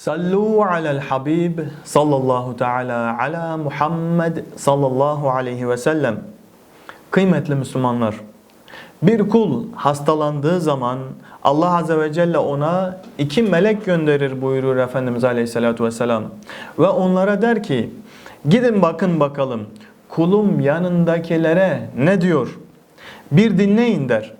Sallu alel Habib sallallahu teala ala Muhammed sallallahu aleyhi ve sellem. Kıymetli Müslümanlar, bir kul hastalandığı zaman Allah Azze ve Celle ona iki melek gönderir buyurur Efendimiz Aleyhisselatü Vesselam. Ve onlara der ki, gidin bakın bakalım kulum yanındakilere ne diyor? Bir dinleyin der.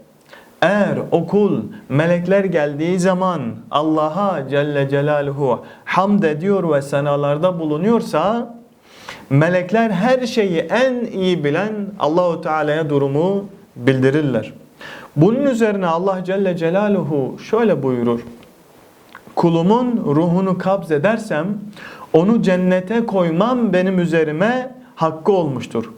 Eğer o kul melekler geldiği zaman Allah'a Celle Celaluhu hamd ediyor ve senalarda bulunuyorsa melekler her şeyi en iyi bilen Allahu Teala'ya durumu bildirirler. Bunun üzerine Allah Celle Celaluhu şöyle buyurur. Kulumun ruhunu kabz edersem onu cennete koymam benim üzerime hakkı olmuştur.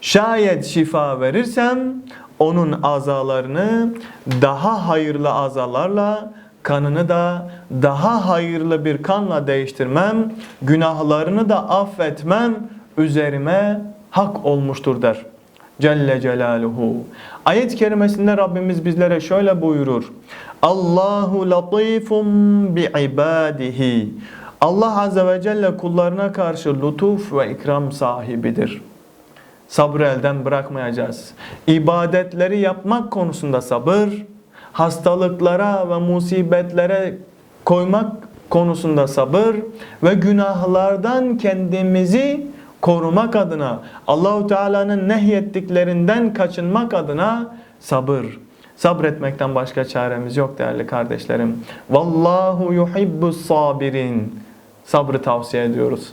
Şayet şifa verirsem onun azalarını daha hayırlı azalarla kanını da daha hayırlı bir kanla değiştirmem, günahlarını da affetmem üzerime hak olmuştur der. Celle Celaluhu. Ayet-i kerimesinde Rabbimiz bizlere şöyle buyurur. Allahu latifun bi ibadihi. Allah Azze ve Celle kullarına karşı lütuf ve ikram sahibidir. Sabrı elden bırakmayacağız. İbadetleri yapmak konusunda sabır, hastalıklara ve musibetlere koymak konusunda sabır ve günahlardan kendimizi korumak adına Allahu Teala'nın nehyettiklerinden kaçınmak adına sabır. Sabretmekten başka çaremiz yok değerli kardeşlerim. Vallahu yuhibbus sabirin. Sabrı tavsiye ediyoruz.